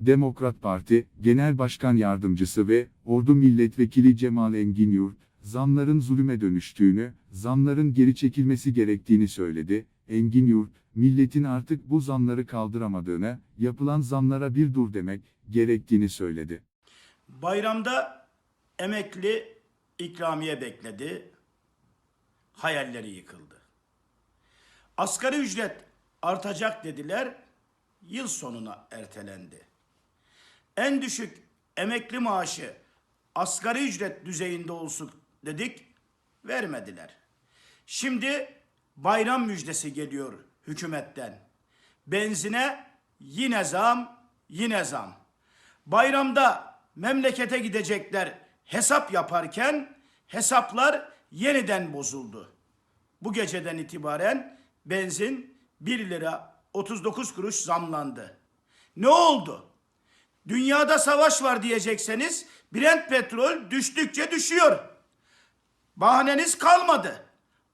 Demokrat Parti, Genel Başkan Yardımcısı ve Ordu Milletvekili Cemal Engin Yurt, zamların zulüme dönüştüğünü, zamların geri çekilmesi gerektiğini söyledi. Engin Yurt, milletin artık bu zamları kaldıramadığını, yapılan zamlara bir dur demek gerektiğini söyledi. Bayramda emekli ikramiye bekledi. Hayalleri yıkıldı. Asgari ücret artacak dediler. Yıl sonuna ertelendi. En düşük emekli maaşı asgari ücret düzeyinde olsun dedik. Vermediler. Şimdi bayram müjdesi geliyor hükümetten. Benzine yine zam, yine zam. Bayramda memlekete gidecekler hesap yaparken hesaplar yeniden bozuldu. Bu geceden itibaren benzin 1 lira 39 kuruş zamlandı. Ne oldu? Dünyada savaş var diyecekseniz Brent petrol düştükçe düşüyor. Bahaneniz kalmadı.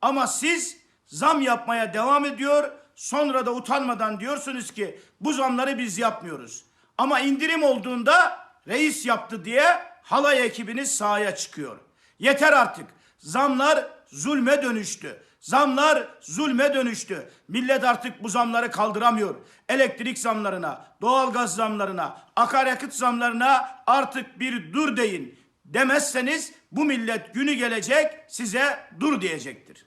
Ama siz zam yapmaya devam ediyor. Sonra da utanmadan diyorsunuz ki bu zamları biz yapmıyoruz. Ama indirim olduğunda reis yaptı diye halay ekibiniz sahaya çıkıyor. Yeter artık. Zamlar zulme dönüştü. Zamlar zulme dönüştü. Millet artık bu zamları kaldıramıyor. Elektrik zamlarına, doğalgaz zamlarına, akaryakıt zamlarına artık bir dur deyin. Demezseniz bu millet günü gelecek size dur diyecektir.